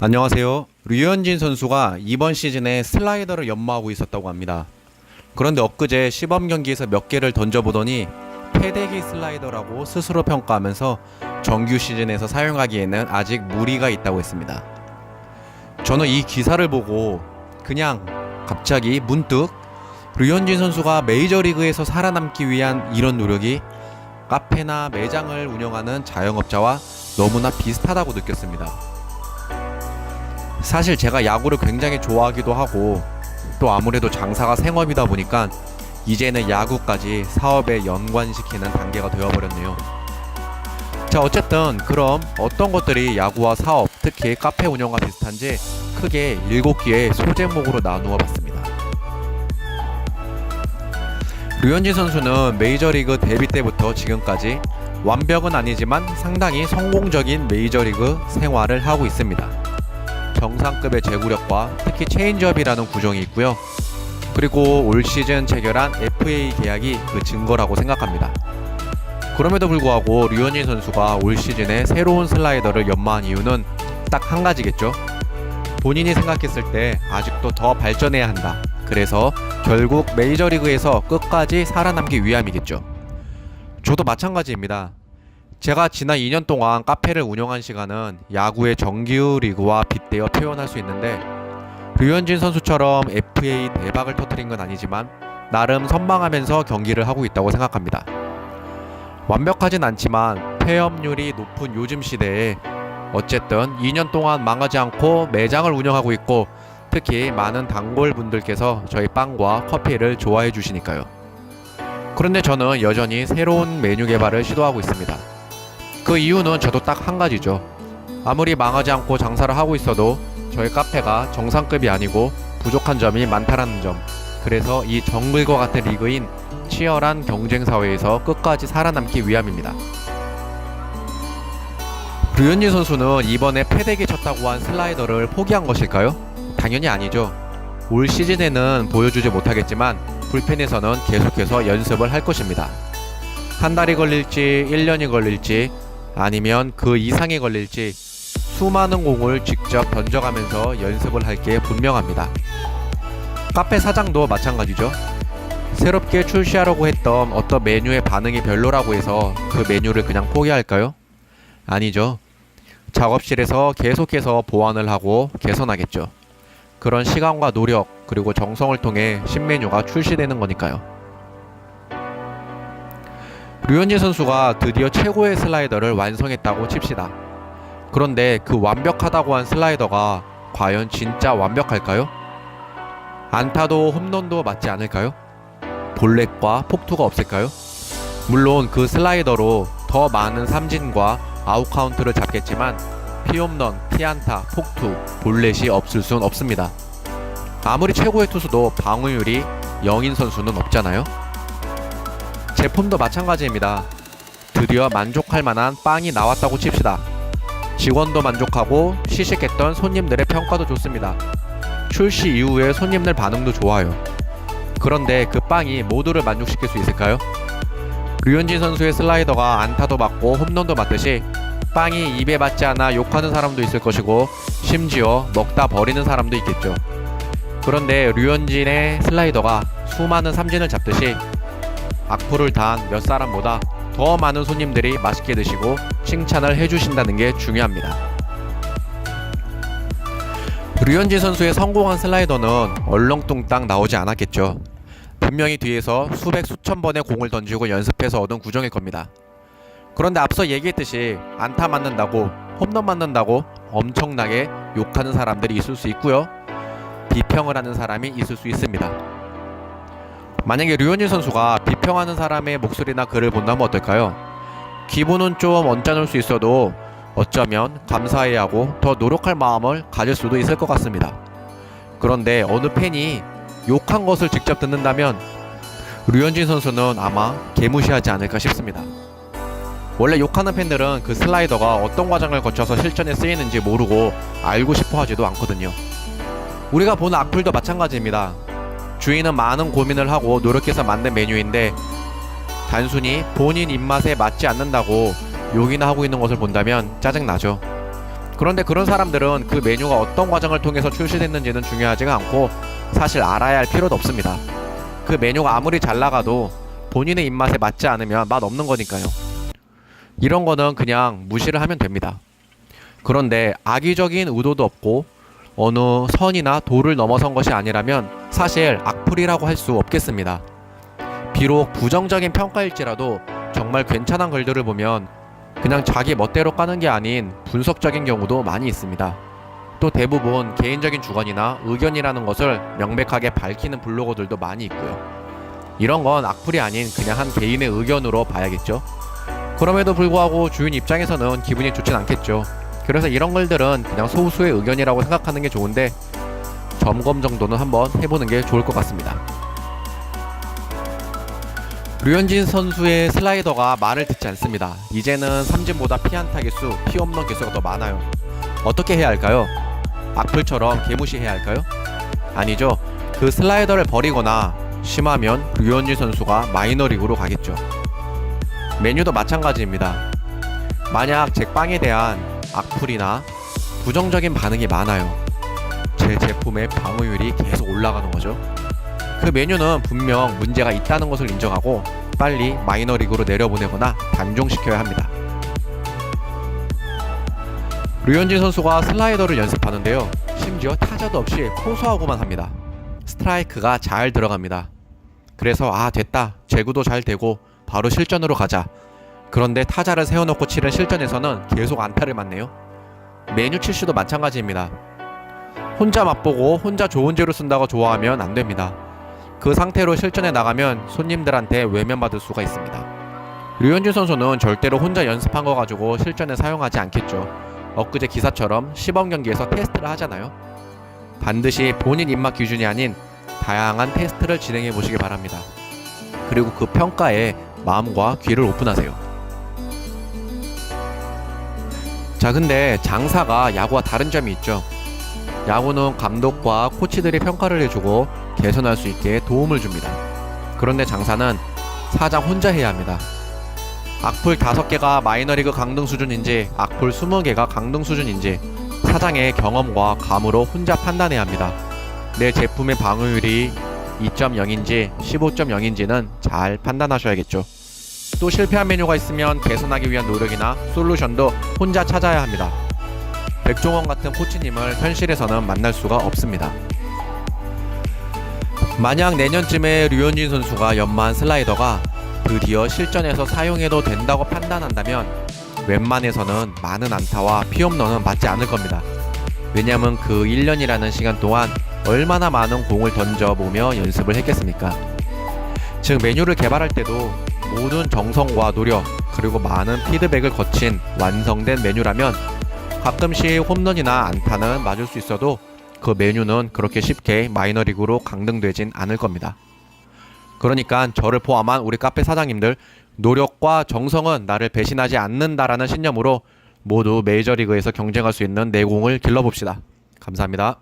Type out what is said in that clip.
안녕하세요. 류현진 선수가 이번 시즌에 슬라이더를 연마하고 있었다고 합니다. 그런데 엊그제 시범 경기에서 몇 개를 던져보더니 패대기 슬라이더라고 스스로 평가하면서 정규 시즌에서 사용하기에는 아직 무리가 있다고 했습니다. 저는 이 기사를 보고 그냥 갑자기 문득 류현진 선수가 메이저리그에서 살아남기 위한 이런 노력이 카페나 매장을 운영하는 자영업자와 너무나 비슷하다고 느꼈습니다. 사실 제가 야구를 굉장히 좋아하기도 하고 또 아무래도 장사가 생업이다 보니까 이제는 야구까지 사업에 연관시키는 단계가 되어버렸네요. 자 어쨌든 그럼 어떤 것들이 야구와 사업 특히 카페 운영과 비슷한지 크게 7개의 소제목으로 나누어 봤습니다. 류현진 선수는 메이저리그 데뷔 때부터 지금까지 완벽은 아니지만 상당히 성공적인 메이저리그 생활을 하고 있습니다. 정상급의 제구력과 특히 체인지업이라는 구종이 있고요. 그리고 올 시즌 체결한 FA 계약이 그 증거라고 생각합니다. 그럼에도 불구하고 류현진 선수가 올 시즌에 새로운 슬라이더를 연마한 이유는 딱 한 가지겠죠. 본인이 생각했을 때 아직도 더 발전해야 한다. 그래서 결국 메이저리그에서 끝까지 살아남기 위함이겠죠. 저도 마찬가지입니다. 제가 지난 2년 동안 카페를 운영한 시간은 야구의 정규 리그와 빗대어 표현할 수 있는데 류현진 선수처럼 FA 대박을 터뜨린 건 아니지만 나름 선망하면서 경기를 하고 있다고 생각합니다. 완벽하진 않지만 폐업률이 높은 요즘 시대에 어쨌든 2년 동안 망하지 않고 매장을 운영하고 있고 특히 많은 단골 분들께서 저희 빵과 커피를 좋아해 주시니까요. 그런데 저는 여전히 새로운 메뉴 개발을 시도하고 있습니다. 그 이유는 저도 딱 한 가지죠. 아무리 망하지 않고 장사를 하고 있어도 저희 카페가 정상급이 아니고 부족한 점이 많다라는 점. 그래서 이 정글과 같은 리그인 치열한 경쟁 사회에서 끝까지 살아남기 위함입니다. 류현진 선수는 이번에 패대기 쳤다고 한 슬라이더를 포기한 것일까요? 당연히 아니죠. 올 시즌에는 보여주지 못하겠지만 불펜에서는 계속해서 연습을 할 것입니다. 한 달이 걸릴지 1년이 걸릴지 아니면 그 이상이 걸릴지 수많은 공을 직접 던져가면서 연습을 할 게 분명합니다. 카페 사장도 마찬가지죠. 새롭게 출시하려고 했던 어떤 메뉴의 반응이 별로라고 해서 그 메뉴를 그냥 포기할까요? 아니죠. 작업실에서 계속해서 보완을 하고 개선하겠죠. 그런 시간과 노력 그리고 정성을 통해 신메뉴가 출시되는 거니까요. 류현진 선수가 드디어 최고의 슬라이더를 완성했다고 칩시다. 그런데 그 완벽하다고 한 슬라이더가 과연 진짜 완벽할까요? 안타도 홈런도 맞지 않을까요? 볼넷과 폭투가 없을까요? 물론 그 슬라이더로 더 많은 삼진과 아웃 카운트를 잡겠지만 피홈런, 피안타, 폭투, 볼넷이 없을 순 없습니다. 아무리 최고의 투수도 방어율이 0인 선수는 없잖아요. 제품도 마찬가지입니다. 드디어 만족할 만한 빵이 나왔다고 칩시다. 직원도 만족하고 시식했던 손님들의 평가도 좋습니다. 출시 이후에 손님들 반응도 좋아요. 그런데 그 빵이 모두를 만족시킬 수 있을까요? 류현진 선수의 슬라이더가 안타도 맞고 홈런도 맞듯이 빵이 입에 맞지 않아 욕하는 사람도 있을 것이고 심지어 먹다 버리는 사람도 있겠죠. 그런데 류현진의 슬라이더가 수많은 삼진을 잡듯이 악플을 단몇 사람보다 더 많은 손님들이 맛있게 드시고 칭찬을 해주신다는 게 중요합니다. 류현진 선수의 성공한 슬라이더는 얼렁뚱땅 나오지 않았겠죠. 분명히 뒤에서 수백 수천 번의 공을 던지고 연습해서 얻은 구종일 겁니다. 그런데 앞서 얘기했듯이 안타 맞는다고 홈런 맞는다고 엄청나게 욕하는 사람들이 있을 수 있고요. 비평을 하는 사람이 있을 수 있습니다. 만약에 류현진 선수가 비평하는 사람의 목소리나 글을 본다면 어떨까요? 기분은 좀 언짢을 수 있어도 어쩌면 감사해야 하고 더 노력할 마음을 가질 수도 있을 것 같습니다. 그런데 어느 팬이 욕한 것을 직접 듣는다면 류현진 선수는 아마 개무시하지 않을까 싶습니다. 원래 욕하는 팬들은 그 슬라이더가 어떤 과정을 거쳐서 실전에 쓰이는지 모르고 알고 싶어 하지도 않거든요. 우리가 보는 악플도 마찬가지입니다. 주인은 많은 고민을 하고 노력해서 만든 메뉴인데 단순히 본인 입맛에 맞지 않는다고 욕이나 하고 있는 것을 본다면 짜증나죠. 그런데 그런 사람들은 그 메뉴가 어떤 과정을 통해서 출시됐는지는 중요하지가 않고 사실 알아야 할 필요도 없습니다. 그 메뉴가 아무리 잘 나가도 본인의 입맛에 맞지 않으면 맛 없는 거니까요. 이런 거는 그냥 무시를 하면 됩니다. 그런데 악의적인 의도도 없고 어느 선이나 도를 넘어선 것이 아니라면 사실 악플이라고 할 수 없겠습니다. 비록 부정적인 평가일지라도 정말 괜찮은 글들을 보면 그냥 자기 멋대로 까는 게 아닌 분석적인 경우도 많이 있습니다. 또 대부분 개인적인 주관이나 의견이라는 것을 명백하게 밝히는 블로거들도 많이 있고요. 이런 건 악플이 아닌 그냥 한 개인의 의견으로 봐야겠죠. 그럼에도 불구하고 주인 입장에서는 기분이 좋진 않겠죠. 그래서 이런 글들은 그냥 소수의 의견이라고 생각하는 게 좋은데 점검 정도는 한번 해보는 게 좋을 것 같습니다. 류현진 선수의 슬라이더가 말을 듣지 않습니다. 이제는 삼진보다 피안 타기수, 피 홈런 개수가 더 많아요. 어떻게 해야 할까요? 악플처럼 개무시해야 할까요? 아니죠. 그 슬라이더를 버리거나 심하면 류현진 선수가 마이너리그로 가겠죠. 메뉴도 마찬가지입니다. 만약 제빵에 대한 악플이나 부정적인 반응이 많아요. 제 제품의 방어율이 계속 올라가는 거죠. 그 메뉴는 분명 문제가 있다는 것을 인정하고 빨리 마이너리그로 내려보내거나 단종시켜야 합니다. 류현진 선수가 슬라이더를 연습하는데요. 심지어 타자도 없이 포수하고만 합니다. 스트라이크가 잘 들어갑니다. 그래서 아 됐다 제구도 잘 되고 바로 실전으로 가자. 그런데 타자를 세워놓고 치른 실전에서는 계속 안타를 맞네요. 메뉴 칠수도 마찬가지입니다. 혼자 맛보고 혼자 좋은 재료 쓴다고 좋아하면 안 됩니다. 그 상태로 실전에 나가면 손님들한테 외면받을 수가 있습니다. 류현진 선수는 절대로 혼자 연습한 거 가지고 실전에 사용하지 않겠죠. 엊그제 기사처럼 시범 경기에서 테스트를 하잖아요. 반드시 본인 입맛 기준이 아닌 다양한 테스트를 진행해 보시기 바랍니다. 그리고 그 평가에 마음과 귀를 오픈하세요. 자, 근데 장사가 야구와 다른 점이 있죠. 야구는 감독과 코치들이 평가를 해주고 개선할 수 있게 도움을 줍니다. 그런데 장사는 사장 혼자 해야 합니다. 악플 5개가 마이너리그 강등 수준인지 악플 20개가 강등 수준인지 사장의 경험과 감으로 혼자 판단해야 합니다. 내 제품의 방어율이 2.0인지 15.0인지는 잘 판단하셔야겠죠. 또 실패한 메뉴가 있으면 개선하기 위한 노력이나 솔루션도 혼자 찾아야 합니다. 백종원 같은 코치님을 현실에서는 만날 수가 없습니다. 만약 내년쯤에 류현진 선수가 연마한 슬라이더가 드디어 실전에서 사용해도 된다고 판단한다면 웬만해서는 많은 안타와 피홈런은 맞지 않을 겁니다. 왜냐하면 그 1년이라는 시간 동안 얼마나 많은 공을 던져보며 연습을 했겠습니까? 즉 메뉴를 개발할 때도 모든 정성과 노력 그리고 많은 피드백을 거친 완성된 메뉴라면 가끔씩 홈런이나 안타는 맞을 수 있어도 그 메뉴는 그렇게 쉽게 마이너리그로 강등되진 않을 겁니다. 그러니까 저를 포함한 우리 카페 사장님들 노력과 정성은 나를 배신하지 않는다라는 신념으로 모두 메이저리그에서 경쟁할 수 있는 내공을 길러봅시다. 감사합니다.